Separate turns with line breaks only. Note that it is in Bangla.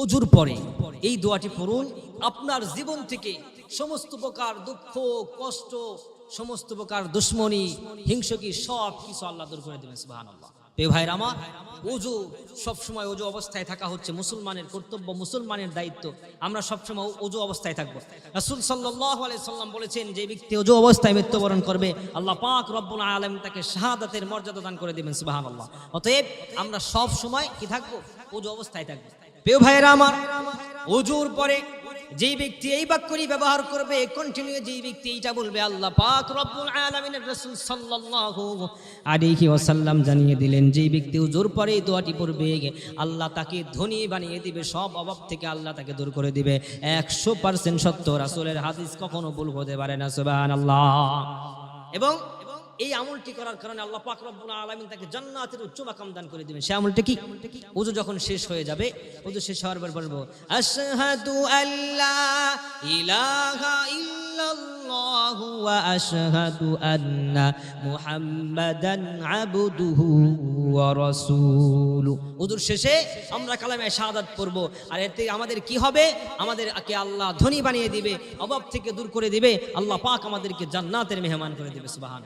অজুর পরে এই দোয়াটি পড়ুন, আপনার জীবন থেকে সমস্ত প্রকার দুঃখ, কষ্ট, সমস্ত প্রকার দুশ্মনী হিংসকি সব কিছু আল্লাহ দূর করে দেবেন ভাইর আমার সবসময় অজু অবস্থায় থাকা হচ্ছে মুসলমানের কর্তব্য, মুসলমানের দায়িত্ব। আমরা সবসময় অজু অবস্থায় থাকব। রাসুল সাল্লাহ সাল্লাম বলেছেন, যে ব্যক্তি অজু অবস্থায় মৃত্যুবরণ করবে, আল্লাহ পাক রব্বুল আলম তাকে শাহাদাতের মর্যাদা দান করে দেবেন সুবাহান আল্লাহ অতএব আমরা সব সময় কি থাকব? অজু অবস্থায় থাকব। প্রিয় ভাইয়েরা আমার অজুর পরে যেই ব্যক্তি এই বাক্যটি ব্যবহার করবে কন্টিনিউ যেই ব্যক্তি এইটা বলবে, আল্লাহ পাক রব্বুল আলামিনের রাসূল সাল্লাল্লাহু আলাইহি ওয়াসাল্লাম জানিয়ে দিলেন, যেই ব্যক্তি অজুর পরে এই দোয়াটি পড়বে, আল্লাহ তাকে ধনী বানিয়ে দিবে, সব অভাব থেকে আল্লাহ তাকে দূর করে দিবে। একশো পার্সেন্ট সত্য, রাসূলের হাদিস কখনো ভুল হতে পারে না, সুবহানাল্লাহ। এবং এই আমলটি করার কারণে আল্লাহ পাক রব্বুল আলামিন তাকে জান্নাতের উচ্চ মাকাম দান করে দিবেন। সে আমলটা কি? ওযু যখন শেষ হয়ে যাবে ওযু শেষ হওয়ার পর বলব, আশহাদু আল্লা ইলাহা ইল্লাল্লাহু ওয়া আশহাদু আন্না মুহাম্মাদান আবদুহু ওয়া রাসূলু। ওযুর শেষে আমরা কালামে শাহাদাত পড়ব। আর এতে আমাদের কি হবে? আমাদেরকে আল্লাহ ধনী বানিয়ে দিবে, অভাব থেকে দূর করে দিবে। আল্লাহ পাক আমাদেরকে জান্নাতের মেহমান করে দিবে সুবহান